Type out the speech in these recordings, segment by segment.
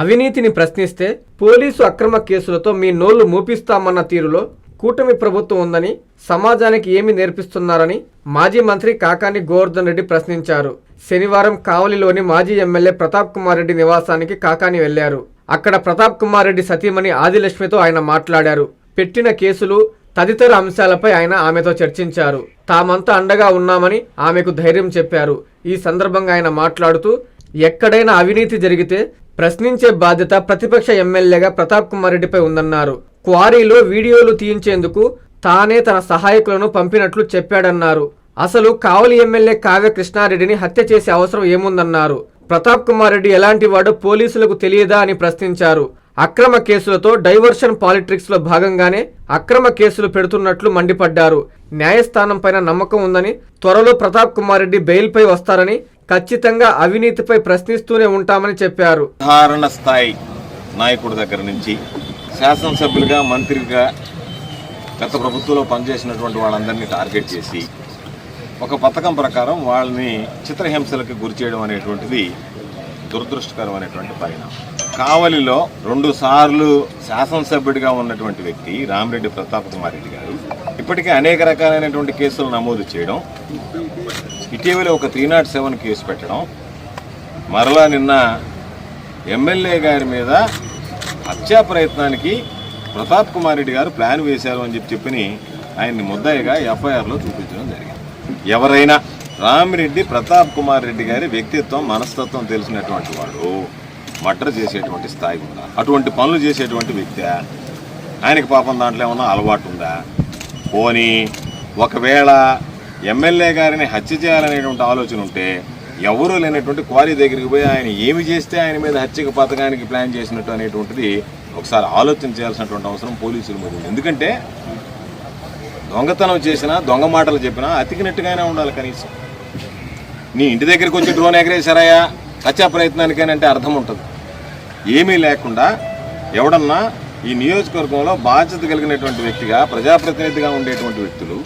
అవినీతిని ప్రశ్నిస్తే పోలీసు అక్రమ కేసులతో మీ నోళ్ళు మూపిస్తామన్న తీరులో కూటమి ప్రభుత్వం ఉందని సమాజానికి ఏమి నేర్పిస్తున్నారని మాజీ మంత్రి కాకాని గోవర్ధన్ రెడ్డి ప్రశ్నించారు. శనివారం కావలిలోని మాజీ ఎమ్మెల్యే ప్రతాప్ కుమార్ రెడ్డి నివాసానికి కాకాని వెళ్ళారు. అక్కడ ప్రతాప్ కుమార్ రెడ్డి సతీమణి ఆదిలక్ష్మితో ఆయన మాట్లాడారు. పెట్టిన కేసులు తదితర అంశాలపై ఆయన ఆమెతో చర్చించారు. తామంతా అండగా ఉన్నామని ఆమెకు ధైర్యం చెప్పారు. ఈ సందర్భంగా ఆయన మాట్లాడుతూ ఎక్కడైనా అవినీతి జరిగితే ప్రశ్నించే బాధ్యత ప్రతిపక్ష ఎమ్మెల్యేగా ప్రతాప్ కుమార్ రెడ్డిపై ఉందన్నారు. క్వారీలో వీడియోలు తీయించేందుకు తానే తన సహాయకులను పంపినట్లు చెప్పాడన్నారు. అసలు కావలి ఎమ్మెల్యే కావ్య కృష్ణారెడ్డిని హత్య చేసే అవసరం ఏముందన్నారు. ప్రతాప్ కుమార్ రెడ్డి ఎలాంటి వాడో పోలీసులకు తెలియదా అని ప్రశ్నించారు. అక్రమ కేసులతో డైవర్షన్ పాలిటిక్స్లో భాగంగానే అక్రమ కేసులు పెడుతున్నట్లు మండిపడ్డారు. న్యాయస్థానం పైన నమ్మకం ఉందని త్వరలో ప్రతాప్ కుమార్ రెడ్డి బెయిల్పై వస్తారని ఖచ్చితంగా అవినీతిపై ప్రశ్నిస్తూనే ఉంటామని చెప్పారు. సాధారణ స్థాయి నాయకుడి దగ్గర నుంచి శాసనసభ్యులుగా మంత్రిగా గత ప్రభుత్వంలో పనిచేసినటువంటి వాళ్ళందరినీ టార్గెట్ చేసి ఒక పథకం ప్రకారం వాళ్ళని చిత్రహింసలకు గురి చేయడం అనేటువంటిది దురదృష్టకరమైనటువంటి పరిణామం. కావలిలో రెండు సార్లు శాసనసభ్యుడిగా ఉన్నటువంటి వ్యక్తి రామిరెడ్డి ప్రతాప్ కుమార్ రెడ్డి గారు. ఇప్పటికే అనేక రకాలైనటువంటి కేసులు నమోదు చేయడం ఇటీవల ఒక త్రీ నాట్ సెవెన్ కేసు పెట్టడం మరలా నిన్న ఎమ్మెల్యే గారి మీద హత్యా ప్రయత్నానికి ప్రతాప్ కుమార్ రెడ్డి గారు ప్లాన్ వేశారు అని చెప్పి చెప్పని ఆయన్ని ముద్దాయిగా ఎఫ్ఐఆర్లో చూపించడం జరిగింది. ఎవరైనా రామిరెడ్డి ప్రతాప్ కుమార్ రెడ్డి గారి వ్యక్తిత్వం మనస్తత్వం తెలిసినటువంటి వాడు మటర్ చేసేటువంటి స్థాయి ఉందా? అటువంటి పనులు చేసేటువంటి వ్యక్తి? ఆయనకి పాపం దాంట్లో ఏమన్నా అలవాటు ఉందా? పోనీ ఒకవేళ ఎమ్మెల్యే గారిని హత్య చేయాలనేటువంటి ఆలోచన ఉంటే ఎవరూ లేనటువంటి క్వారీ దగ్గరికి పోయి ఆయన ఏమి చేస్తే ఆయన మీద హత్యకు పథకానికి ప్లాన్ చేసినట్టు అనేటువంటిది ఒకసారి ఆలోచన చేయాల్సినటువంటి అవసరం పోలీసులు మరి ఎందుకంటే దొంగతనం చేసినా దొంగ మాటలు చెప్పినా అతికినట్టుగానే ఉండాలి కనీసం. నీ ఇంటి దగ్గరికి వచ్చి డ్రోన్ ఎగరేశారయ్యా? హత్యా ప్రయత్నానికేనంటే అర్థం ఉంటుంది. ఏమీ లేకుండా ఎవడన్నా ఈ నియోజకవర్గంలో బాధ్యత కలిగినటువంటి వ్యక్తిగా ప్రజాప్రతినిధిగా ఉండేటువంటి వ్యక్తులు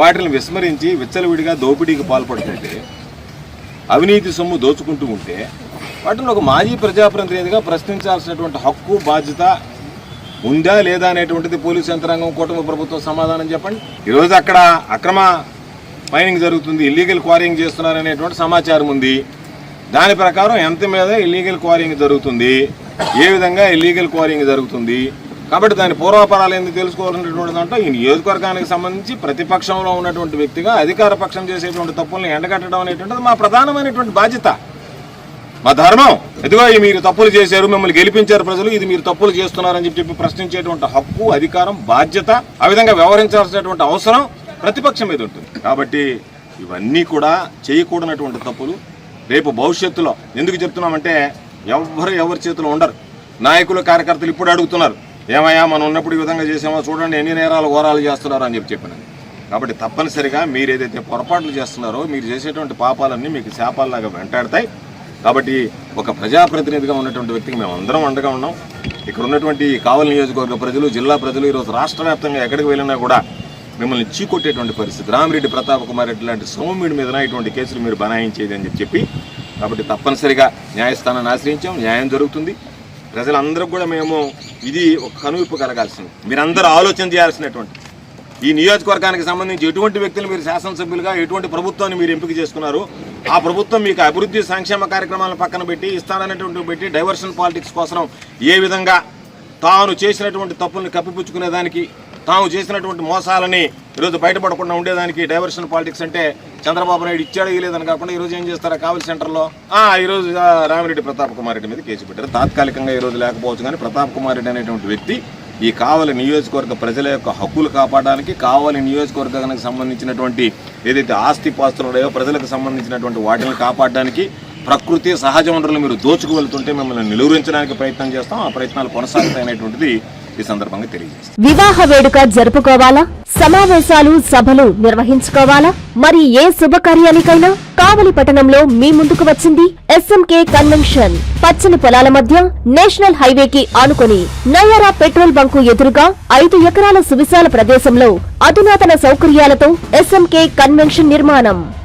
వాటిని విస్మరించి విచ్చలవిడిగా దోపిడీకి పాల్పడుతుంటే అవినీతి సొమ్ము దోచుకుంటూ ఉంటే వాటిని ఒక మాజీ ప్రజాప్రతినిధిగా ప్రశ్నించాల్సినటువంటి హక్కు బాధ్యత ఉందా లేదా అనేటువంటిది పోలీసు యంత్రాంగం కూటమి ప్రభుత్వం సమాధానం చెప్పండి. ఈరోజు అక్కడ అక్రమ మైనింగ్ జరుగుతుంది ఇల్లీగల్ క్వారింగ్ చేస్తున్నారనేటువంటి సమాచారం ఉంది. దాని ప్రకారం ఎంత మీద ఇల్లీగల్ క్వారింగ్ జరుగుతుంది? ఏ విధంగా ఇల్లీగల్ క్వారింగ్ జరుగుతుంది? కాబట్టి దాని పూర్వాపరాలు ఎందుకు తెలుసుకోవాల్సినటువంటి దాంట్లో ఈ నియోజకవర్గానికి సంబంధించి ప్రతిపక్షంలో ఉన్నటువంటి వ్యక్తిగా అధికార పక్షం చేసేటువంటి తప్పుల్ని ఎండగట్టడం అనేటువంటిది మా ప్రధానమైనటువంటి బాధ్యత. మా ధర్మం. ఎదుగో ఈ మీరు తప్పులు చేశారు మిమ్మల్ని గెలిపించారు ప్రజలు ఇది మీరు తప్పులు చేస్తున్నారని చెప్పి చెప్పి ప్రశ్నించేటువంటి హక్కు అధికారం బాధ్యత ఆ విధంగా వ్యవహరించాల్సినటువంటి అవసరం ప్రతిపక్షం మీద ఉంటుంది. కాబట్టి ఇవన్నీ కూడా చేయకూడనటువంటి తప్పులు రేపు భవిష్యత్తులో ఎందుకు చెప్తున్నామంటే ఎవరు ఎవరి చేతిలో ఉండరు. నాయకులు కార్యకర్తలు ఇప్పుడు అడుగుతున్నారు ఏమయ్యా మనం ఉన్నప్పుడు ఈ విధంగా చేసామో? చూడండి ఎన్ని నేరాలు ఘోరాలు చేస్తున్నారు అని చెప్పి చెప్పినాను కాబట్టి తప్పనిసరిగా మీరు ఏదైతే పొరపాట్లు చేస్తున్నారో మీరు చేసేటువంటి పాపాలన్నీ మీకు శాపాల్లాగా వెంటాడతాయి. కాబట్టి ఒక ప్రజాప్రతినిధిగా ఉన్నటువంటి వ్యక్తికి మేము అందరం అండగా ఉన్నాం. ఇక్కడ ఉన్నటువంటి కావలి నియోజకవర్గ ప్రజలు జిల్లా ప్రజలు ఈరోజు రాష్ట్ర వ్యాప్తంగా ఎక్కడికి వెళ్ళినా కూడా మిమ్మల్ని చీకొట్టేటువంటి పరిస్థితి. రామిరెడ్డి ప్రతాప్ కుమార్ రెడ్డి లాంటి సౌమ్యుడి మీద ఇటువంటి కేసులు మీరు బనాయించేది అని చెప్పి కాబట్టి తప్పనిసరిగా న్యాయస్థానాన్ని ఆశ్రయించాం. న్యాయం జరుగుతుంది. ప్రజలందరూ కూడా మేము ఇది ఒక కనువిప్పు కలగాల్సింది. మీరందరూ ఆలోచన చేయాల్సినటువంటి ఈ నియోజకవర్గానికి సంబంధించి ఎటువంటి వ్యక్తులు మీరు శాసనసభ్యులుగా ఎటువంటి ప్రభుత్వాన్ని మీరు ఎంపిక చేసుకున్నారు ఆ ప్రభుత్వం మీకు అభివృద్ధి సంక్షేమ కార్యక్రమాలను పక్కన పెట్టి ఇస్తాననేటువంటి పెట్టి డైవర్షన్ పాలిటిక్స్ కోసం ఏ విధంగా తాను చేసినటువంటి తప్పుల్ని కప్పిపుచ్చుకునేదానికి తాము చేసినటువంటి మోసాలని ఈరోజు బయటపడకుండా ఉండేదానికి డైవర్షన్ పాలిటిక్స్ అంటే చంద్రబాబు నాయుడు ఇచ్చాడు ఇవ్వలేదని కాకుండా ఈరోజు ఏం చేస్తారా కావలి సెంటర్లో? ఈరోజు రామిరెడ్డి ప్రతాప్ కుమార్ రెడ్డి మీద కేసు పెట్టారు. తాత్కాలికంగా ఈరోజు లేకపోవచ్చు కానీ ప్రతాప్ కుమార్ రెడ్డి అనేటువంటి వ్యక్తి ఈ కావలి నియోజకవర్గ ప్రజల యొక్క హక్కులు కాపాడడానికి కావలి నియోజకవర్గానికి సంబంధించినటువంటి ఏదైతే ఆస్తి పాస్తులు ఉన్నాయో ప్రజలకు సంబంధించినటువంటి వాటిని కాపాడడానికి ప్రకృతి సహజ వనరులు మీరు దోచుకు వెళ్తుంటే మిమ్మల్ని నిలువరించడానికి ప్రయత్నం చేస్తాం. ఆ ప్రయత్నాలు కొనసాగుతాయనేటువంటిది ఈ సందర్భంగా తెలియజేస్తాం. వివాహ వేడుక జరుపుకోవాలా? సమావేశాలు సభలు నిర్వహించుకోవాలా? మరి ఏ శుభకార్యానికైనా కావలి పట్టణంలో మీ ముందుకు వచ్చింది ఎస్ఎంకే కన్వెన్షన్. పచ్చని పొలాల మధ్య నేషనల్ హైవేకి ఆనుకొని నయారా పెట్రోల్ బంకు ఎదురుగా ఐదు ఎకరాల సువిశాల ప్రదేశంలో అధునాతన సౌకర్యాలతో ఎస్ఎంకే కన్వెన్షన్ నిర్మాణం.